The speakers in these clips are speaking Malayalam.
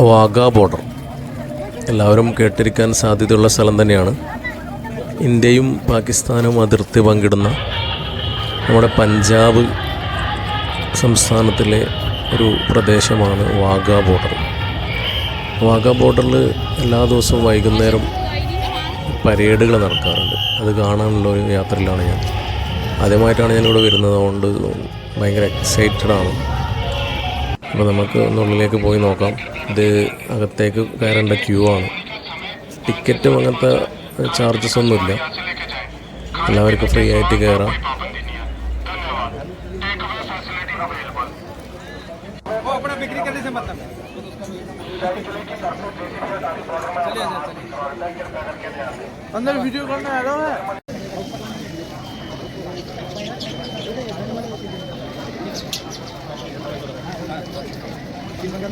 വാഗ ബോർഡർ. എല്ലാവരും കേട്ടിരിക്കാൻ സാധ്യതയുള്ള സ്ഥലം തന്നെയാണ്. ഇന്ത്യയും പാകിസ്ഥാനും അതിർത്തി പങ്കിടുന്ന നമ്മുടെ പഞ്ചാബ് സംസ്ഥാനത്തിലെ ഒരു പ്രദേശമാണ് വാഗ ബോർഡർ. വാഗ ബോർഡറിൽ എല്ലാ ദിവസവും വൈകുന്നേരം പരേഡുകൾ നടക്കാറുണ്ട്. അത് കാണാനുള്ള ഒരു യാത്രയിലാണ് ഞാൻ. ആദ്യമായിട്ടാണ് ഞാനിവിടെ വരുന്നത്. അതുകൊണ്ട് ഭയങ്കര എക്സൈറ്റഡ് ആണ്. അപ്പോൾ നമുക്ക് ഒന്നുള്ളിലേക്ക് പോയി നോക്കാം ഇത് അകത്തേക്ക് കയറേണ്ട ക്യൂ ആണ് ടിക്കറ്റും അങ്ങനത്തെ ചാർജസ് ഒന്നുമില്ല എല്ലാവർക്കും ഫ്രീ ആയിട്ട് കയറാം वो अपना बिक्री करने से मतलब है चलिए चलिए अंदर वीडियो करना है है ഇവിടെ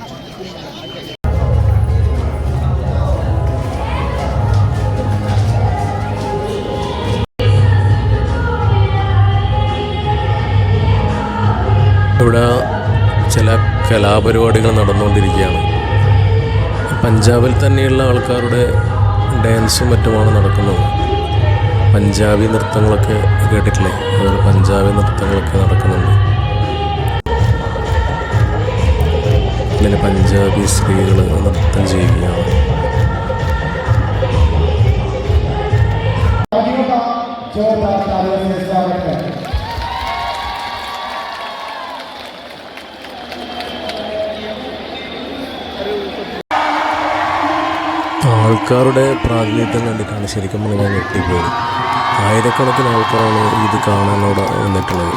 ചില കലാപരിപാടികൾ നടന്നുകൊണ്ടിരിക്കുകയാണ്. പഞ്ചാബിൽ തന്നെയുള്ള ആൾക്കാരുടെ ഡാൻസും മറ്റുമാണ് നടക്കുന്നത്. പഞ്ചാബി നൃത്തങ്ങളൊക്കെ കേട്ടിട്ടില്ലേ? അതുപോലെ പഞ്ചാബി നൃത്തങ്ങളൊക്കെ നടക്കുന്നുണ്ട്. നാട്ടിലെ പഞ്ചാബി സ്ത്രീകൾ നൃത്തം ചെയ്യുകയാണ്. ആൾക്കാരുടെ പ്രാതിനിധ്യം കണ്ടിട്ടാണ് ശരിക്കും ഞാൻ ഞെട്ടിപ്പോയത്. ആയിരക്കണക്കിന് ആൾക്കാരാണ് ഇത് കാണാനോട് വന്നിട്ടുള്ളത്.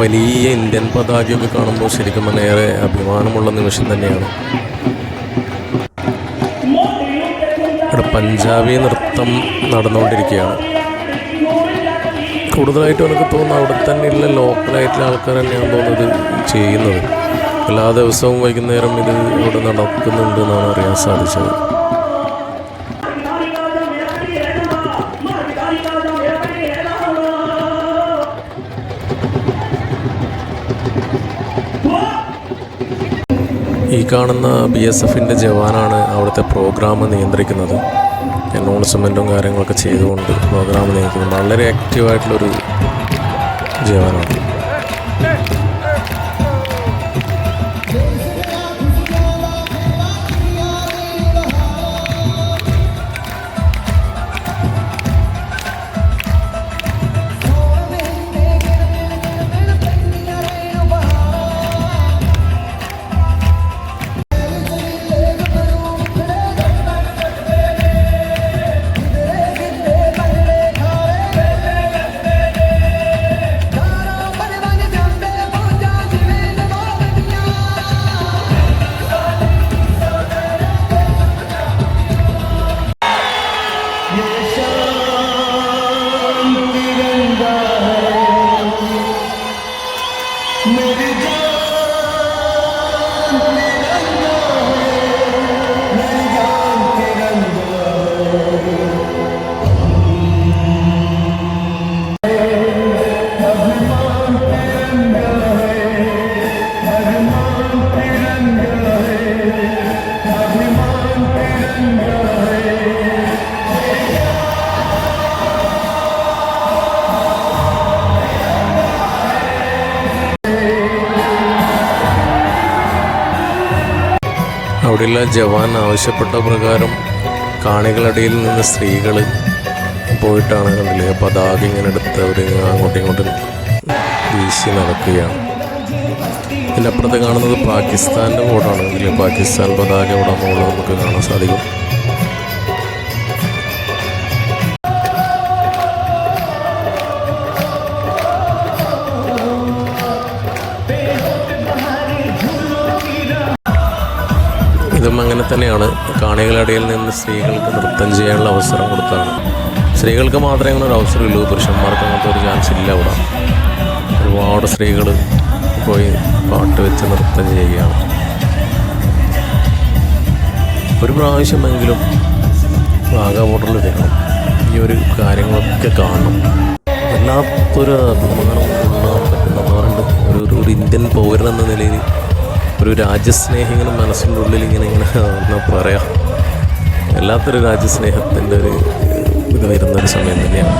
വലിയ ഇന്ത്യൻ പതാകയൊക്കെ കാണുമ്പോൾ ശരിക്കും ഏറെ അഭിമാനമുള്ള നിമിഷം തന്നെയാണ്. ഇവിടെ പഞ്ചാബി നൃത്തം നടന്നുകൊണ്ടിരിക്കുകയാണ്. കൂടുതലായിട്ടും എനിക്ക് തോന്നുന്നു അവിടെ തന്നെയുള്ള ലോക്കലായിട്ടുള്ള ആൾക്കാർ തന്നെയാണ് തോന്നുന്നത് ചെയ്യുന്നത്. എല്ലാ ദിവസവും വൈകുന്നേരം ഇത് ഇവിടെ നടക്കുന്നുണ്ട് എന്നാണ് അറിയാൻ സാധിച്ചത്. ഈ കാണുന്ന ബി എസ് എഫിന്റെ ജവാനാണ് അവിടുത്തെ പ്രോഗ്രാം നിയന്ത്രിക്കുന്നത്. അനൗൺസ്മെന്റും കാര്യങ്ങളൊക്കെ ചെയ്തുകൊണ്ട് പ്രോഗ്രാം നിയന്ത്രിക്കുന്നത്. വളരെ ആക്റ്റീവായിട്ടുള്ളൊരു ജവാനാണ്. അവിടെയുള്ള ജവാൻ ആവശ്യപ്പെട്ട പ്രകാരം കാണികളടിയിൽ നിന്ന് സ്ത്രീകൾ പോയിട്ടാണ് കണ്ടില്ലേ? പതാക ഇങ്ങനെ എടുത്ത് അവർ അങ്ങോട്ടും ഇങ്ങോട്ടും വീശി നടക്കുകയാണ്. ഇതിന്റെ അപ്പുറത്ത് കാണുന്നത് പാകിസ്ഥാന്റെ ബോർഡാണ്. പാകിസ്ഥാൻ പതാക ഇവിടെ നമുക്ക് കാണാൻ സാധിക്കും. അങ്ങനെ തന്നെയാണ് കാണികളുടെ നിന്ന് സ്ത്രീകൾക്ക് നൃത്തം ചെയ്യാനുള്ള അവസരം കൊടുത്താണ് സ്ത്രീകൾക്ക് മാത്രമേ അങ്ങനെ ഒരു അവസരമുള്ളൂ. പുരുഷന്മാർക്ക് അങ്ങനത്തെ ഒരു ചാൻസ് ഇല്ല ഇവിടെ ഒരുപാട് സ്ത്രീകൾ പോയി പാട്ട് വെച്ച് നൃത്തം ചെയ്യുകയാണ്. ഒരു പ്രാവശ്യമെങ്കിലും വാഗാബോർഡറിൽ വരണം. ഈ ഒരു കാര്യങ്ങളൊക്കെ കാണണം. വല്ലാത്തൊരു പറ്റുന്ന ഒരു ഒരു- ഒരു ഇന്ത്യൻ പൗരൻ എന്ന നിലയിൽ ഒരു രാജ്യസ്നേഹം ഇങ്ങനെ മനസ്സിന്റെ ഉള്ളിൽ ഇങ്ങനെ ഇങ്ങനെ എന്നാ പറയാം. വല്ലാത്തൊരു രാജ്യസ്നേഹത്തിന്റെ ഒരു ഇത് വരുന്നൊരു സമയം തന്നെയാണ്.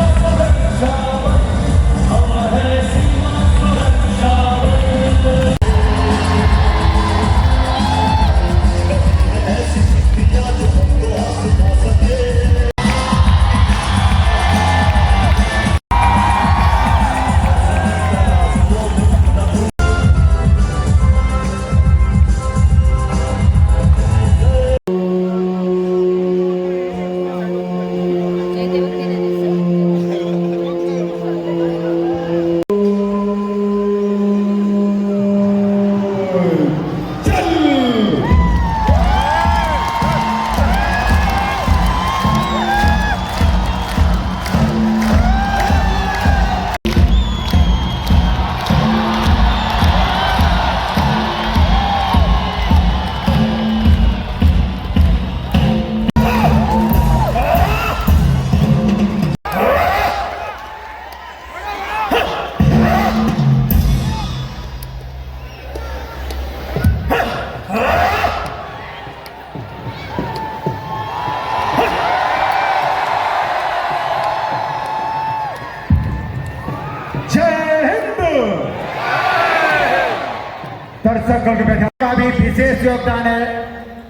दर्शकों के बैठा का भी विशेष योगदान है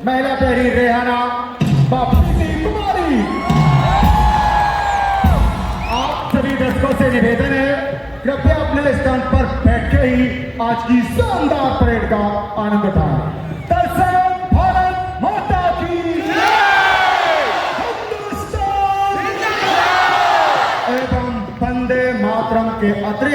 महिला प्रहरी रेहाना बापी कुमारी आप सभी दर्शकों से निवेदन है कृपया अपने स्थान पर बैठकर ही आज की शानदार परेड का आनंद उठाएं दर्शक भारत माता की हिंदुस्तान एवं वंदे मातरम के अतिरिक्त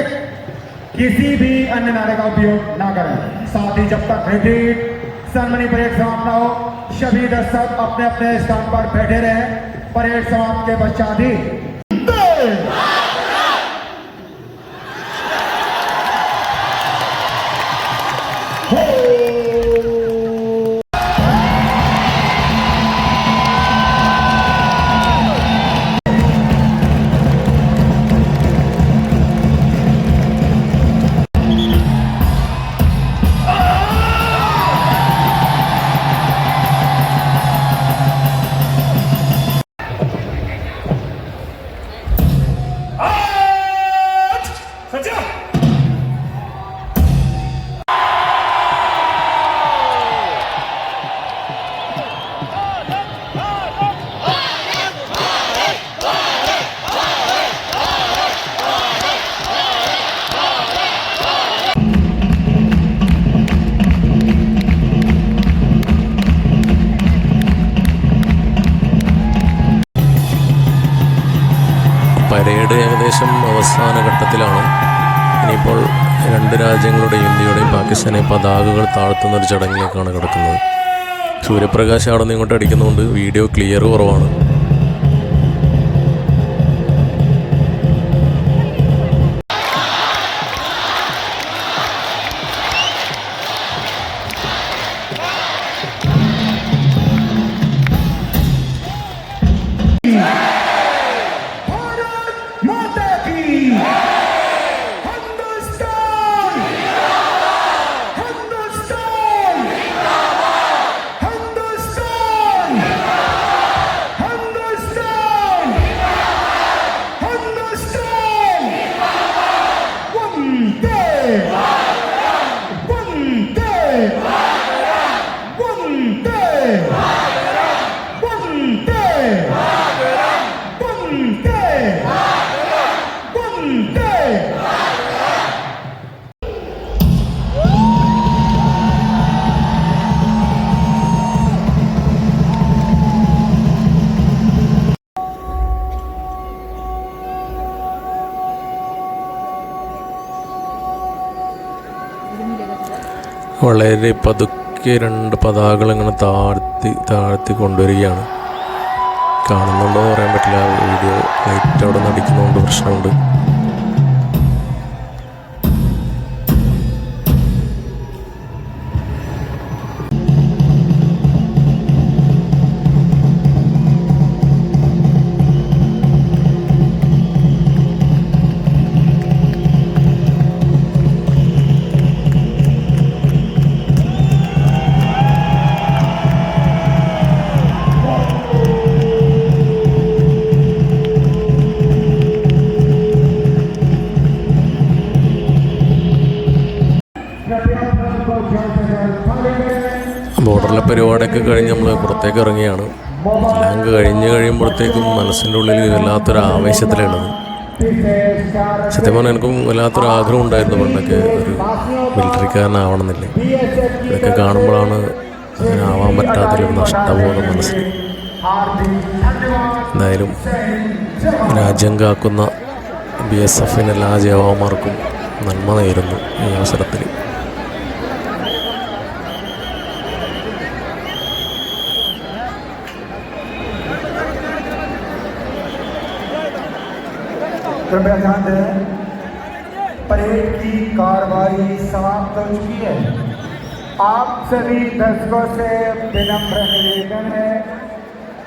کسی بھی انیہ نعرے کا اپیوگ نہ کریں۔ ساتھ ہی جب تک ریپیٹ سرمنی پریڈ سماپت نہ ہو، شبید سب اپنے اپنے اسٹان پر بیٹھے رہیں۔ پریڈ سماپت کے پشچات ہی ഏകദേശം അവസാന ഘട്ടത്തിലാണ്. ഇനിയിപ്പോൾ രണ്ട് രാജ്യങ്ങളുടെയും ഇന്ത്യയുടെയും പാകിസ്ഥാനെയും പതാകകൾ താഴ്ത്തുന്ന ഒരു ചടങ്ങിലേക്കാണ് കിടക്കുന്നത്. സൂര്യപ്രകാശം അവിടെ നിന്ന് ഇങ്ങോട്ട് അടിക്കുന്നതുകൊണ്ട് വീഡിയോ ക്ലിയർ കുറവാണ്. Woo! വളരെ പതുക്കെ രണ്ട് പതാകകൾ ഇങ്ങനെ താഴ്ത്തി താഴ്ത്തി കൊണ്ടുവരികയാണ്. കാണുന്നുണ്ടോ എന്ന് പറയാൻ പറ്റില്ല. വീഡിയോ ലൈറ്റ് അവിടെ നിന്ന് അടിക്കുന്നതുകൊണ്ട് പ്രശ്നമുണ്ട്. ഡിസംബറിലെ പരിപാടിയൊക്കെ കഴിഞ്ഞ് നമ്മൾ പുറത്തേക്ക് ഇറങ്ങിയാണ്. എല്ലാം കഴിഞ്ഞ് കഴിയുമ്പോഴത്തേക്കും മനസ്സിന്റെ ഉള്ളിൽ വല്ലാത്തൊരു ആവേശത്തിലുള്ളത് സത്യം പറഞ്ഞാൽ എനിക്കും വല്ലാത്തൊരു ആഗ്രഹം ഉണ്ടായിരുന്നു പണ്ടൊക്കെ ഒരു മിലിറ്ററിക്കാരനാവണമെന്നില്ലേ. ഇതൊക്കെ കാണുമ്പോഴാണ് അങ്ങനാവാൻ പറ്റാത്തൊരു നഷ്ടബോധം മനസ്സിൽ. എന്തായാലും രാജ്യം കാക്കുന്ന ബി എസ് എഫിന് എല്ലാ ജവാന്മാർക്കും നന്മ നേരുന്നു ഈ അവസരത്തിൽ. کرپیا دھیان دیں پریڈ کی کاروائی سماپت ہو چکی ہے۔ آپ سبھی دستوں سے بنمر نویدن ہے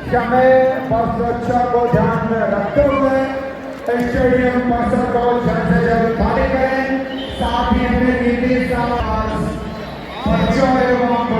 کہ ہمیں بس کو دھیان میں رکھتے ہوئے اسٹیڈیم پرسن کو جلد سے جلد خالی کریں ساتھ ہی ہمیں نیتی سال بچوں